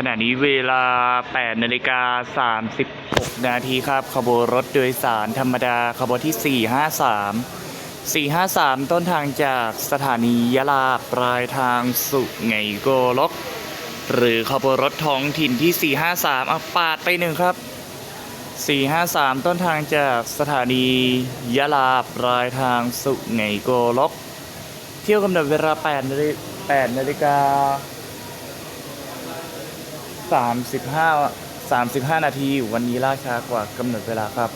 ขณะนี้เวลา8นาฬิกา36 นาทีครับ ขบวนรถโดยสารธรรมดาขบวนที่ 453 453 ต้นทางจากสถานียะลาปลายทางสุไหงโกลก หรือขบวนรถท้องถิ่นที่ 453เอาปาดไปหนึ่งครับ 453 ต้นทางจากสถานียะลาปลายทางสุไหงโกลก เที่ยวกำหนดเวลา8นาฬิ8นาฬิกา สามสิบห้าสามสิบห้านาที วันนี้ล่าช้ากว่ากำหนดเวลาครับ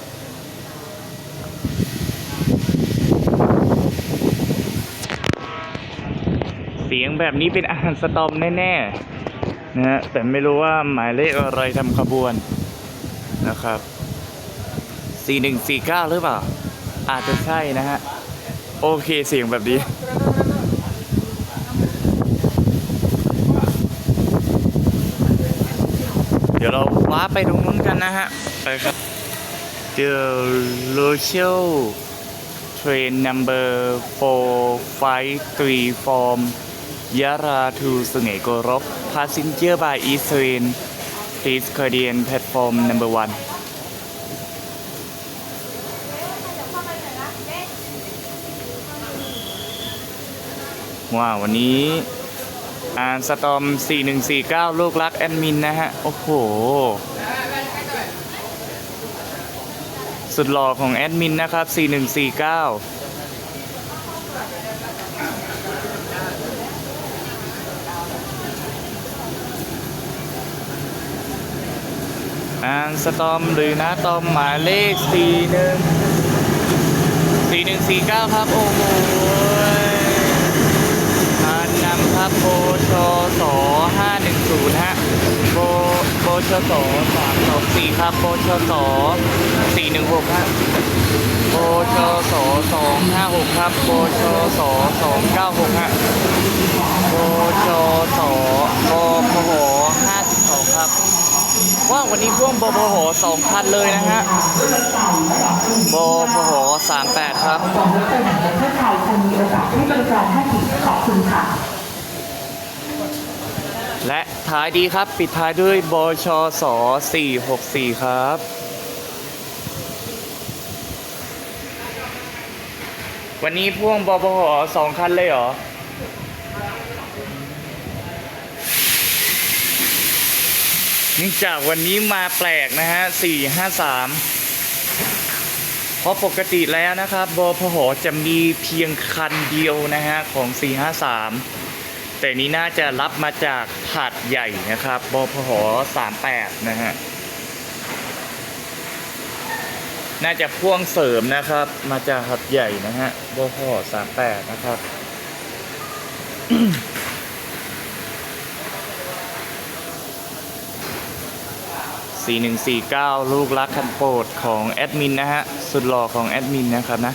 เสียงแบบนี้เป็นอาหารสตอมแน่ๆนะฮะแต่ไม่รู้ว่าหมายเลขอะไรทำขบวนนะครับ 4149 หรือเปล่า อาจจะใช่นะฮะ โอเคเสียงแบบนี้ เดี๋ยวเราว้าไปตรงนู้นกันนะฮะ ไปครับ The Local Train Number 453 from Yara to Sungai Passenger by East Train Please Korean Platform Number 1ว้าววันนี้ อ่านสตอม 4149 ลูกรักแอดมินนะฮะ โอ้โห สุดหล่อของแอดมินนะครับ 4149อ่านสตอมหรือนะตอมหมายเลข 41 4149 ครับ โอ้โห ครับโบชสห้าหนึ่งศูนย์ฮะโบโบชสสามสองสี่ครับโบชสสี่หนึ่งหกฮะโบชสสองห้าหกครับโบชสสองเก้าหกฮะโบชสบพหห้าสิบสองครับว่าวันนี้พ่วงบพหสองพันเลยนะฮะบพหสามแปดครับประเทไทยคงมีโอกาสให้บริการท่าทีขอบคุณค่ะ และท้ายดีครับปิดท้ายด้วยบชส464 ครับวันนี้พ่วงบพหสองคันเลยเหรอเนื่องจากวันนี้มาแปลกนะฮะ453เพราะปกติแล้วนะครับบพหจะมีเพียงคันเดียวนะฮะของ453 แต่นี้น่าจะรับมาจากหาดใหญ่นะครับบพห38 นะฮะ น่าจะพ่วงเสริมนะครับ มาจากหาดใหญ่นะฮะบพห38 นะครับ4149ลูกรักคันโปรดของแอดมินนะฮะ สุดหล่อของแอดมินนะครับนะ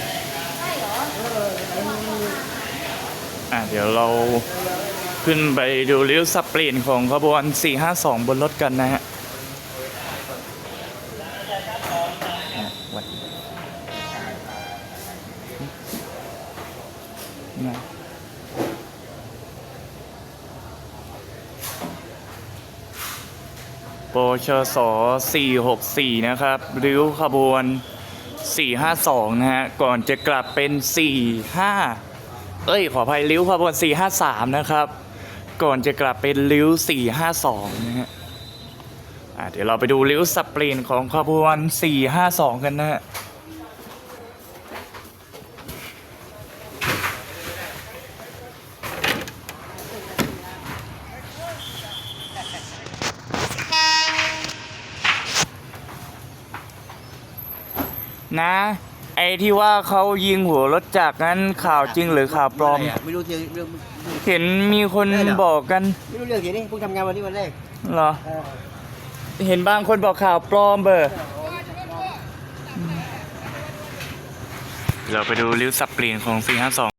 อะเดี๋ยวเราขึ้นไปดูริ้วสับเปลี่ยนของขบวน 452 บนรถกันนะฮะอะวัดนะปชส464 นะครับ ริ้วขบวน 452 นะฮะ ก่อนจะกลับเป็น 45 เอ้ย ขออภัยริ้วขบวน453 นะครับ ก่อนจะกลับเป็นริ้ว 452 นะฮะอะเดี๋ยวเราไปดูริ้วสับเปลี่ยนของขบวน 452 กันนะฮะ นะ ไอ้ที่ว่าเขายิงหัวรถจักรนั้นข่าวจริงหรือข่าวปลอมะไระไม่รู้เรื่องเรื่องเห็นมีคนบอกกันไม่รู้เรื่องทีนี้เพิ่งทำงานวันนี้วันแรกเหรอ เออเห็นบางคนบอกข่าวปลอมเบอร์เราไปดูริ้วสับเปลี่ยนของ 452